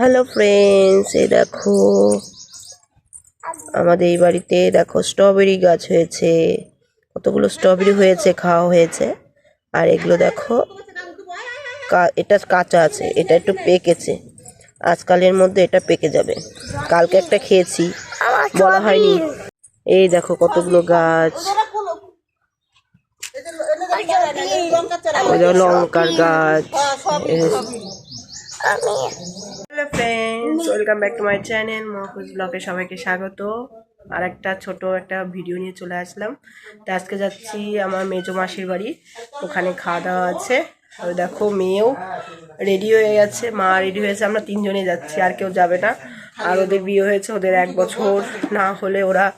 Hello friends এ দেখো আমাদের এই বাড়িতে দেখো স্ট্রবেরি গাছ হয়েছে। কতগুলো স্ট্রবেরি হয়েছে খাওয়া হয়েছে। আর এগুলো দেখো এটা কাঁচা আছে এটা একটু পেকেছে। আজকালের মধ্যে এটা পেকে যাবে। কালকে একটা খেয়েছি বলা হয়নি। এই দেখো কতগুলো গাছ। লঙ্কার গাছ। Welcome back to my channel মহকুজ ব্লগে সবাইকে স্বাগত। আর একটা ছোট একটা ভিডিও নিয়ে চলে আসলাম। তো আজকে যাচ্ছি আমার মেজো মাসির বাড়ি। ওখানে খাওয়া দাওয়া আছে। আর দেখো, মেয়েও রেডি হয়ে গেছে। মা রেডি হয়েছে। আমরা তিনজনে যাচ্ছি। আর কেউ যাবে না। আর ওদের বিয়ে হয়েছে ওদের এক বছর। না হলে ওরা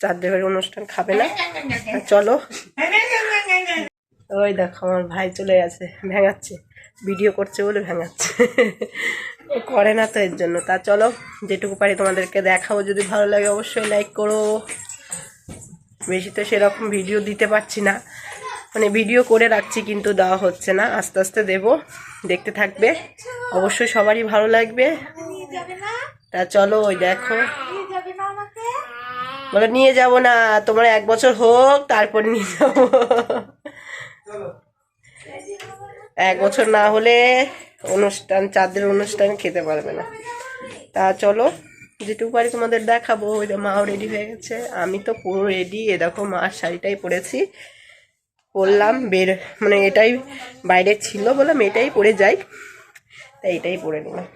চাঁদের বাড়ির অনুষ্ঠান খাবে না। চলো। ওই দেখো, আমার ভাই চলে গেছে। ভেঙাচ্ছে। ভিডিও করছে বলে ভেঙাচ্ছে। ও করে না তো এর জন্য। তা চলো যেটুকু পারি তোমাদেরকে দেখাবো। যদি ভালো লাগে অবশ্যই লাইক করো। বেশি তো সেরকম ভিডিও দিতে পারছি না। মানে ভিডিও করে রাখছি কিন্তু দেওয়া হচ্ছে না। আস্তে আস্তে দেব। দেখতে থাকবে। অবশ্যই সবারই ভালো লাগবে। তা চলো ওই দেখো। বলো নিয়ে যাব না। তোমার এক বছর হোক তারপর নিয়ে যাব। এক বছর না হলে অনুষ্ঠান চাঁদের অনুষ্ঠান খেতে পারবে না। তা চলো যেটুকু পারি তোমাদের দেখাবো ওই যে মাও রেডি হয়ে গেছে। আমি তো পুরো রেডি এ দেখো মার শাড়িটাই পরেছি। পরলাম বের মানে এটাই বাইরে ছিল বললাম এটাই পরে যাই। তাই এটাই পরে নিলাম।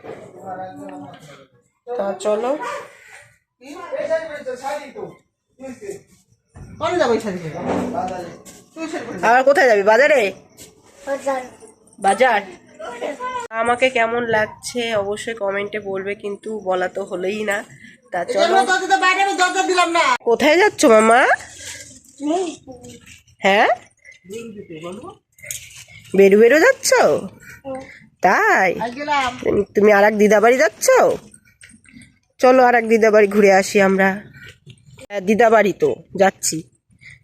তা চলো। আর কোথায় যাবি বাজারে। বাজার? আমাকে কেমন লাগছে অবশ্যই কমেন্টে বলবে কিন্তু বলা তো হলোই না। তা চলো। কোথায় যাচ্ছ মামা? হ্যাঁ? বেরু বেরো যাচ্ছ? তাই? তুমি- তুমি আর এক দিদা বাড়ি যাচ্ছ? চলো আর এক দিদা বাড়ি ঘুরে আসি আমরা। হ্যাঁ, দিদা বাড়ি তো যাচ্ছি।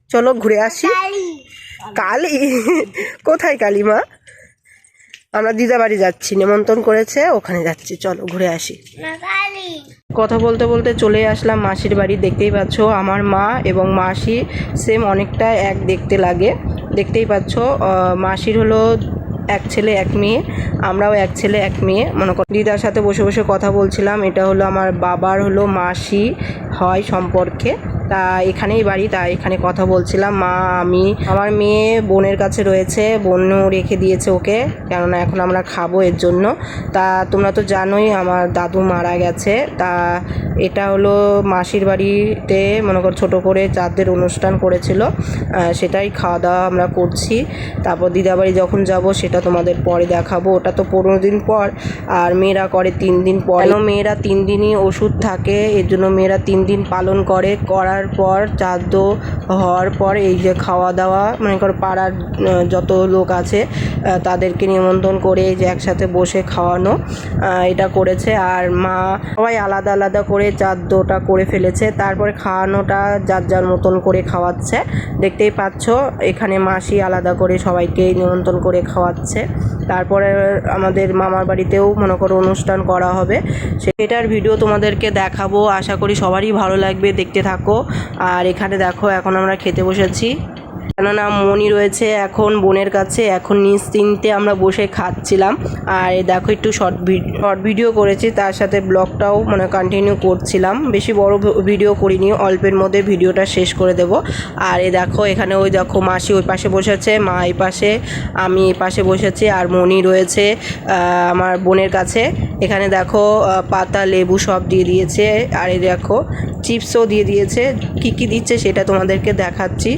চলো ঘুরে আসি। কালী। কোথায় কালী মা? আমরা দিদা বাড়ি যাচ্ছি নেমন্তন্ন করেছে ওখানে যাচ্ছি। চলো ঘুরে আসি। কথা বলতে বলতে চলে আসলাম মাসির বাড়ি। দেখতেই পাচ্ছ আমার মা এবং মাসি সেম অনেকটা এক দেখতে লাগে। দেখতেই পাচ্ছ মাসির হলো এক ছেলে এক মেয়ে। আমরাও এক ছেলে এক মেয়ে। মনে কর দিদার সাথে বসে বসে কথা বলছিলাম। এটা হলো আমার বাবার হলো মাসি হয় সম্পর্কে। তা এখানেই বাড়ি, তা এখানে কথা বলছিলাম। মা, আমি, আমার মেয়ে বোনের কাছে রয়েছে বোনও রেখে দিয়েছে ওকে, কেননা এখন আমরা খাব এর জন্য। তা তোমরা তো জানোই আমার দাদু মারা গেছে। তা এটা হলো মাসির বাড়িতে মনে কর ছোটো করে চাঁদের অনুষ্ঠান করেছিল সেটাই খাওয়া দাওয়া আমরা করছি। তারপর দিদাবাড়ি যখন যাব সেটা তোমাদের পরে দেখাবো। ওটা তো পনেরো দিন পর, আর মেয়েরা করে তিন দিন পর। মেয়েরা তিন দিনই ওষুধ থাকে, এর জন্য মেয়েরা তিন দিন পালন করে করার পর চাঁদ হওয়ার পর এই যে খাওয়া দাওয়া মনে করো পাড়ার যত লোক আছে তাদেরকে নিমন্ত্রণ করে এই যে একসাথে বসে খাওয়ানো এটা করেছে। আর মা সবাই আলাদা আলাদা করে চাঁদটা করে ফেলেছে। তারপরে খাওয়ানোটা যার যার মতন করে খাওয়াচ্ছে। দেখতেই পাচ্ছ, এখানে মাসি আলাদা করে সবাইকে নিমন্ত্রণ করে খাওয়াচ্ছে। তারপরে আমাদের মামার বাড়িতেও মনে করো অনুষ্ঠান করা হবে। সেটার ভিডিও তোমাদেরকে দেখাবো। আশা করি সবারই ভালো লাগবে। দেখতে থাকো। আর এখানে দেখো, এখন আমরা খেতে বসেছি। কেননা মনি রয়েছে এখন বোনের কাছে, এখন নিশ্চিন্তে আমরা বসে খাচ্ছিলাম। আর দেখো একটু শর্ট শর্ট ভিডিও করেছি, তার সাথে ব্লগটাও মানে কন্টিনিউ করছিলাম। বেশি বড় ভিডিও করিনি, অল্পের মধ্যে ভিডিওটা শেষ করে দেব। আর এ দেখো এখানে ওই দেখো মাসি ওই পাশে বসেছে মা এই পাশে, আমি এই পাশে বসেছি আর মনি রয়েছে আমার বোনের কাছে। এখানে দেখো পাতা, লেবু সব দিয়ে দিয়েছে, আর এই দেখো, চিপসও দিয়ে দিয়েছে। কি কি দিচ্ছে সেটা তোমাদেরকে দেখাচ্ছি।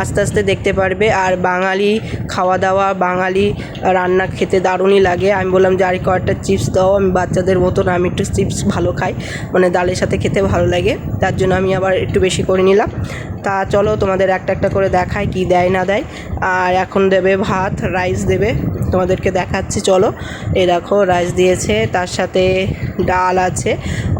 আস্তে আস্তে দেখতে পারবে। আর বাঙালি খাওয়া দাওয়া বাঙালি রান্না খেতে দারুণই লাগে। আমি বললাম যে, আর, কয়েকটা চিপস দাও, আমি বাচ্চাদের মতন, আমি একটু চিপস ভালো খাই। মানে ডালের সাথে খেতে ভালো লাগে। তার জন্য আমি আবার একটু বেশি করে নিলাম। তা চলো তোমাদের একটা একটা করে দেখায় কি দেয় না দেয়। আর এখন দেবে ভাত, রাইস দেবে। তোমাদেরকে দেখাচ্ছি চলো। এই দেখো রাইস দিয়েছে তার সাথে ডাল আছে।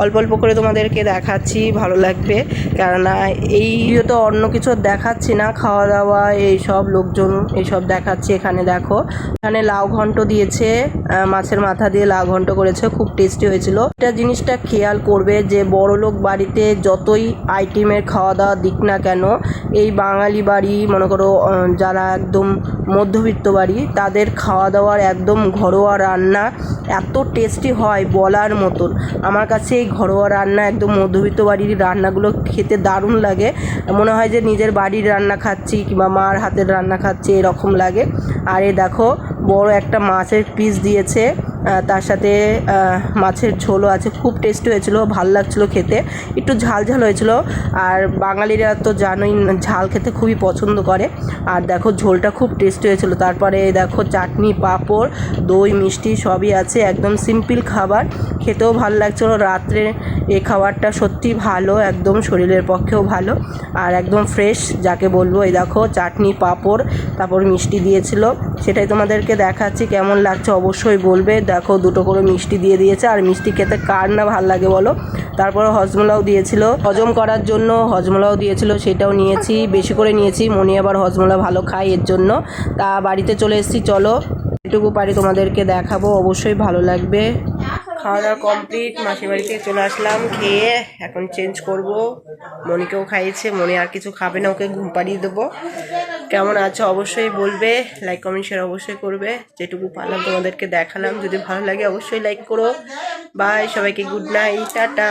অল্প অল্প করে তোমাদেরকে দেখাচ্ছি, ভালো লাগবে। কেননা এই তো অন্য কিছু দেখাচ্ছি না, খাওয়া দাওয়া, এই সব লোকজন এইসব দেখাচ্ছি এখানে দেখো। এখানে লাউ ঘন্ট দিয়েছে মাছের মাথা দিয়ে লাউ ঘন্ট করেছে, খুব টেস্টি হয়েছিল। এটা জিনিসটা খেয়াল করবে যে বড় লোক বাড়িতে যতই আইটেমের খাওয়া দাওয়া দিক না কেন, এই বাঙালি বাড়ি, মনে করো যারা একদম মধ্যবিত্ত বাড়ি, তাদের খাওয়া দাওয়ার একদম ঘরোয়া রান্না এত টেস্টি হয় বলার মতন। আমার কাছে এই ঘরোয়া রান্না, একদম মধ্যবিত্ত বাড়ির রান্নাগুলো খেতে দারুণ লাগে। মনে হয় যে নিজের বাড়ির রান্না খাচ্ছি কিংবা মার হাতের রান্না খাচ্ছি, এরকম লাগে। আর এ দেখো, বড় একটা মাছের পিস দিয়েছে। তার সাথে মাছের ঝোলও আছে। খুব টেস্টি হয়েছিল, ভালো লাগছিল খেতে। একটু ঝাল ঝাল হয়েছিল। আর বাঙালিরা তো জানোই, ঝাল খেতে খুবই পছন্দ করে। আর দেখো, ঝোলটা খুব টেস্টি হয়েছিল। তারপরে দেখো, চাটনি, পাঁপড়, দই, মিষ্টি সবই আছে। একদম সিম্পল খাবার। খেতেও ভালো লাগছিল রাত্রে এ খাবারটা সত্যি ভালো, একদম শরীরের পক্ষেও ভালো। আর একদম ফ্রেশ যাকে বলব, এই দেখো, চাটনি, পাঁপড়, তারপর মিষ্টি দিয়েছিল। সেটাই তোমাদেরকে দেখাচ্ছি, কেমন লাগছে অবশ্যই বলবে। দেখো, দুটো করে মিষ্টি দিয়ে দিয়েছে। আর মিষ্টি খেতে কার না ভালো লাগে বলো? তারপর হজমলাও দিয়েছিল। হজম করার জন্য হজমলাও দিয়েছিল, সেটাও নিয়েছি। বেশি করে নিয়েছি, মনি আবার হজমোলা ভালো খায় এর জন্য। তা বাড়িতে চলে এসেছি, চলো। এটুকু পারি তোমাদেরকে দেখাবো, অবশ্যই ভালো লাগবে। খাওয়া দাওয়া কমপ্লিট মাসির বাড়িতে চলে আসলাম, খেয়ে এখন চেঞ্জ করব। মনিকেও খাইয়েছে, মনে আর কিছু খাবে না, ওকে ঘুম পাড়িয়ে দেবো। কেমন আছো অবশ্যই বলবে লাইক কমেন্ট শেয়ার অবশ্যই করবে। যেটুকু পারলাম তোমাদেরকে দেখালাম, যদি ভালো লাগে অবশ্যই লাইক করো। বাই সবাইকে গুড নাইট টাটা।